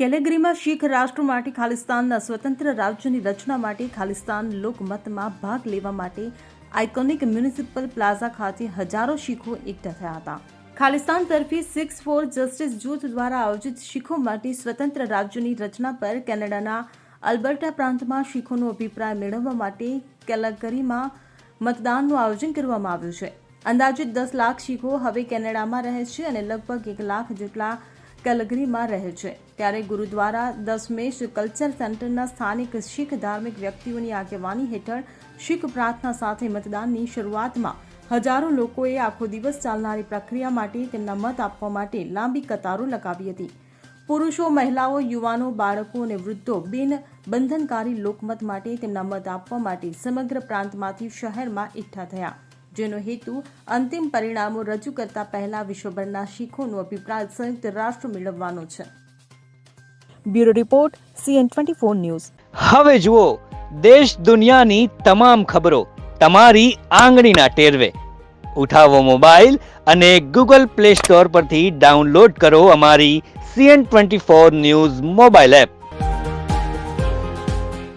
કેલેગરીમાં શીખ રાષ્ટ્ર માટે ખાલિસ્તાનના સ્વતંત્ર રાજ્યની રચના માટે ખાલિસ્તાન લોકમતમાં ભાગ લેવા માટે આઇકોનિક મ્યુનિસિપલ પ્લાઝા ખાતે હજારો શીખો એકઠા થયા હતા. ખાલિસ્તાન તરફી સિક્સ ફોર જસ્ટિસ જૂથ દ્વારા આયોજિત શીખો માટે સ્વતંત્ર રાજ્યની રચના પર કેનેડાના અલ્બર્ટા પ્રાંતમાં શીખોનો અભિપ્રાય મેળવવા માટે કેલગરીમાં મતદાનનું આયોજન કરવામાં આવ્યું છે. અંદાજિત દસ લાખ શીખો હવે કેનેડામાં રહે છે અને લગભગ એક લાખ જેટલા કેલગરીમાં રહે છે. ત્યારે ગુરુદ્વારા દસમેશ કલ્ચર સેન્ટરના સ્થાનિક શીખ ધાર્મિક વ્યક્તિઓની આગેવાની હેઠળ શીખ પ્રાર્થના સાથે મતદાનની શરૂઆતમાં હજારો લોકોએ આખો દિવસ ચાલનારી પ્રક્રિયા માટે તેમના મત આપવા માટે લાંબી કતારો લગાવી હતી. પુરુષો, મહિલાઓ, યુવાનો, બાળકો અને વૃદ્ધો બિન બંધનકારી લોકમત માટે તેમના મત આપવા માટે સમગ્ર પ્રાંતમાંથી શહેરમાં એકઠા થયા. જેનો હેતુ અંતિમ પરિણામો રજૂ કરતા પહેલા વિશ્વભરના શીખોનો અભિપ્રાય સંયુક્ત રાષ્ટ્ર મેળવવાનો છે. Bureau report CN twenty four news. હવે જુઓ દેશ દુનિયાની તમામ ખબરો તમારી આંગળીના ટેરવે. ઉઠાવો મોબાઈલ અને ગૂગલ પ્લે સ્ટોર પરથી ડાઉનલોડ કરો અમારી CN twenty four news mobile app.